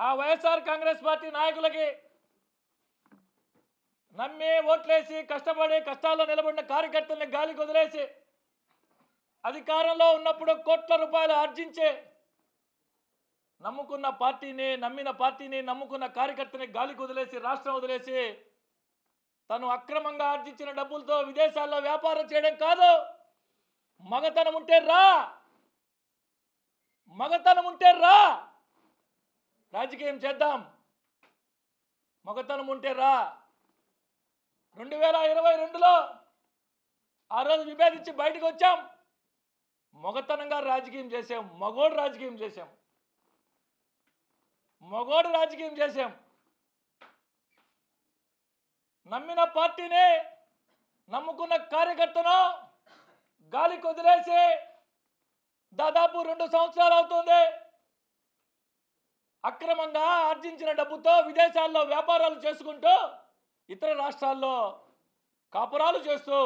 ఆ వైఎస్ఆర్ కాంగ్రెస్ పార్టీ నాయకులకి నమ్మి ఓట్లేసి కష్టపడి కష్టాల్లో నిలబడిన కార్యకర్తల్ని గాలి వదిలేసి అధికారంలో ఉన్నప్పుడు కోట్ల రూపాయలు ఆర్జించే నమ్ముకున్న పార్టీని నమ్మిన పార్టీని నమ్ముకున్న కార్యకర్తని గాలికి వదిలేసి రాష్ట్రం వదిలేసి తను అక్రమంగా ఆర్జించిన డబ్బులతో విదేశాల్లో వ్యాపారం చేయడం కాదు. మగతనం ఉంటే రా! మగతనం ఉంటే రా! రాజకీయం చేద్దాం. మగతనం ఉంటే రా. రెండు వేల ఇరవై రెండులో ఆ రోజు విభేదించి బయటకు వచ్చాం. మగతనంగా రాజకీయం చేసాం మగోడు రాజకీయం చేసాం మగోడు రాజకీయం చేసాం నమ్మిన పార్టీని నమ్ముకున్న కార్యకర్తను గాలి వదిలేసి దాదాపు రెండు సంవత్సరాలు అవుతుంది. అక్రమంగా ఆర్జించిన డబ్బుతో విదేశాల్లో వ్యాపారాలు చేసుకుంటూ ఇతర రాష్ట్రాల్లో కాపురాలు చేస్తూ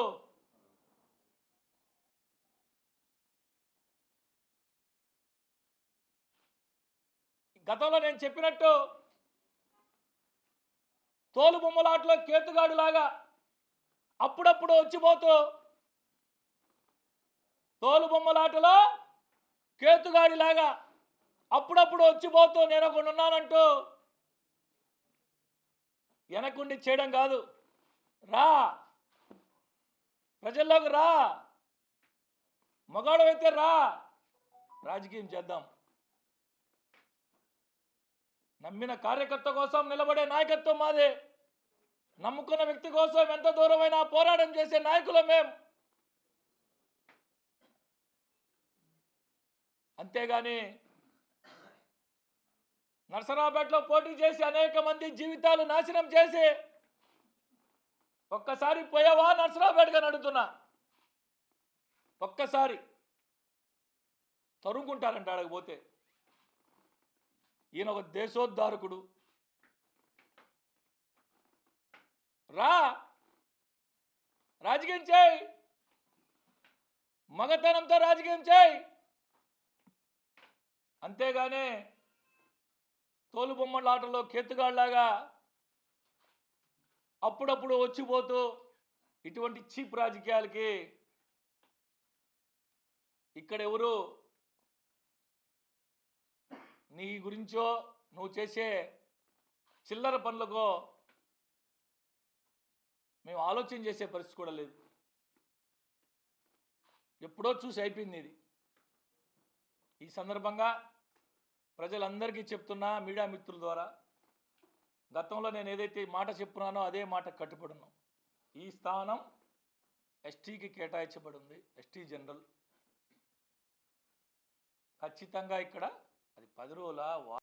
గతంలో నేను చెప్పినట్టు తోలు బొమ్మలాటలో కేతుగాడులాగా అప్పుడప్పుడు వచ్చిపోతూ తోలు బొమ్మలాటలో కేతుగాడిలాగా అప్పుడప్పుడు వచ్చిపోతూ నేను ఒకడు ఉన్నానంటూ వెనకుండి చేయడం కాదు. రా. ప్రజల్లోకి రా. మగాడు అయితే రా. రాజకీయం చేద్దాం. నమ్మిన కార్యకర్త కోసం నిలబడే నాయకత్వం మాదే. నమ్ముకున్న వ్యక్తి కోసం ఎంత దూరమైనా పోరాటం చేసే నాయకులం మేము అంతేగాని నర్సరావుపేటలో పోటీ చేసి అనేక మంది జీవితాలు నాశనం చేసి ఒక్కసారి పోయావా? నర్సరావుపేటగా నడుతున్నా ఒక్కసారి. తరుముకుంటారంట అడగపోతే పోతే. ఈయన ఒక దేశోద్ధారకుడు. రా. రాజకీయం చేయి. మగతనంతో రాజకీయం చేయి. అంతేగానే తోలు కేతుగాళ్ళాగా ఆటలో అప్పుడప్పుడు వచ్చిపోతూ ఇటువంటి చీప్ రాజకీయాలకి ఇక్కడ ఎవరు నీ గురించో నువ్వు చేసే చిల్లర పనులకో మేము ఆలోచన చేసే పరిస్థితి కూడా లేదు. ఎప్పుడో చూసి అయిపోయింది ఇది. ఈ సందర్భంగా ప్రజలందరికీ చెప్తున్నా మీడియా మిత్రుల ద్వారా గతంలో నేను ఏదైతే మాట చెప్తున్నానో అదే మాట కట్టుబడున్నాం. ఈ స్థానం ఎస్టీకి కేటాయించబడింది ఎస్టీ జనరల్. ఖచ్చితంగా ఇక్కడ అది పది రోజుల